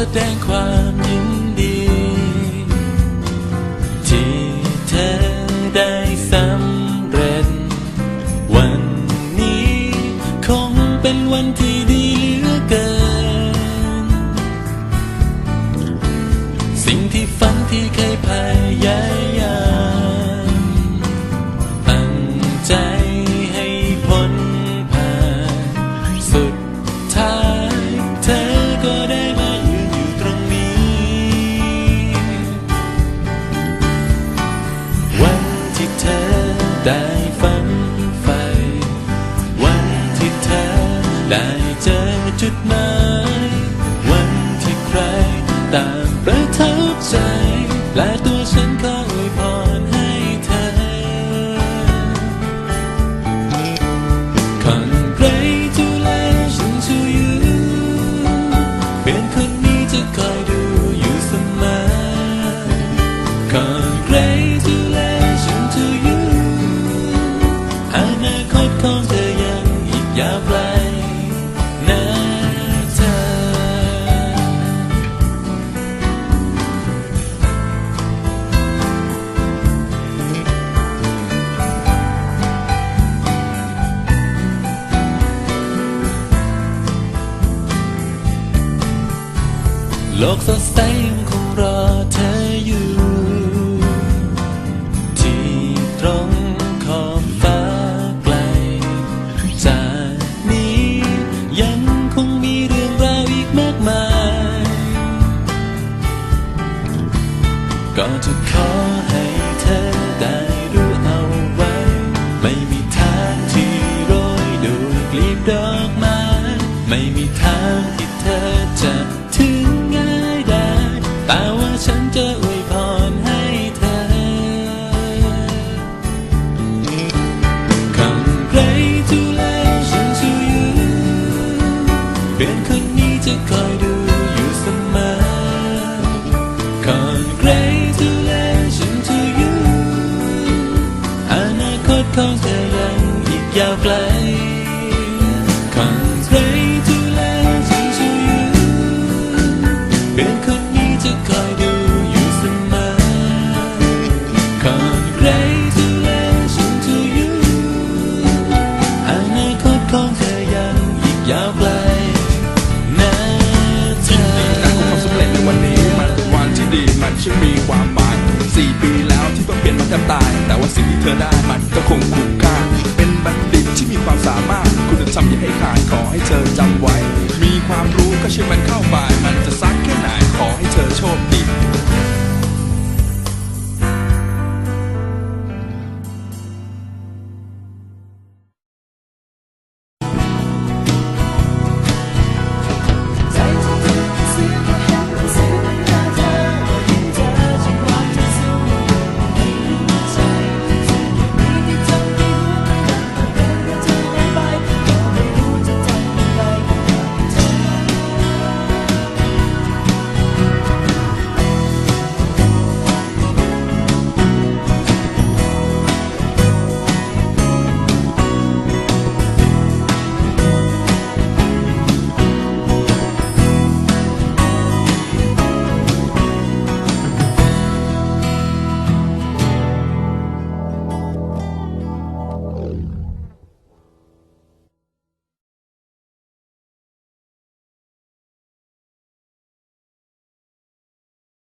สดงความยินดี ที่เธอได้สำเร็จ วันนี้คงเป็นวันที่ดี ได้ฝันไฟ วันที่เธอได้เจอจุดหมาย โลกสดใสยังคงรอเธออยู่ ที่ตรงขอบฟ้าไกล จากนี้ยังคงมีเรื่องราวอีกมากมาย ก็จะขอให้ นจะอวยพรให้เธอคำไรทุเลฉันชูยืนเป็นคื ดีมันช่างมีความหมายสี่ปีแล้วที่ต้องเปลี่ยนมันแทบตาย แต่ว่าสิ่งที่เธอได้มันก็คงคุ้มค่า เป็นบัณฑิตที่มีความสามารถ คุณธรรมอย่าให้ขาดขอให้เธอจำไว้ มีความรู้ก็ช่วยมันเข้าไป